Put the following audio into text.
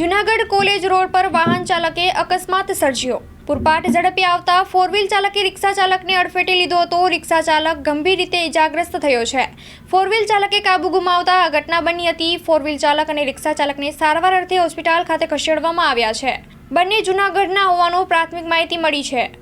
Junagadh college road પર વાહન ચાલકે અકસ્માત સર્જ્યો. પુરપાટ ઝડપે આવતા ફોર ચાલકે રિક્ષા ચાલકને અડફેટે લીધો હતો. રિક્ષા ચાલક ગંભીર રીતે ઇજાગ્રસ્ત થયો છે. ફોર વ્હીલ ચાલકે કાબુ ગુમાવતા આ ઘટના બની હતી. ફોર વ્હીલ ચાલક અને રિક્ષા ચાલકને સારવાર અર્થે હોસ્પિટલ ખાતે ખસેડવામાં આવ્યા છે. બંને જુનાગઢના હોવાનું પ્રાથમિક માહિતી મળી છે.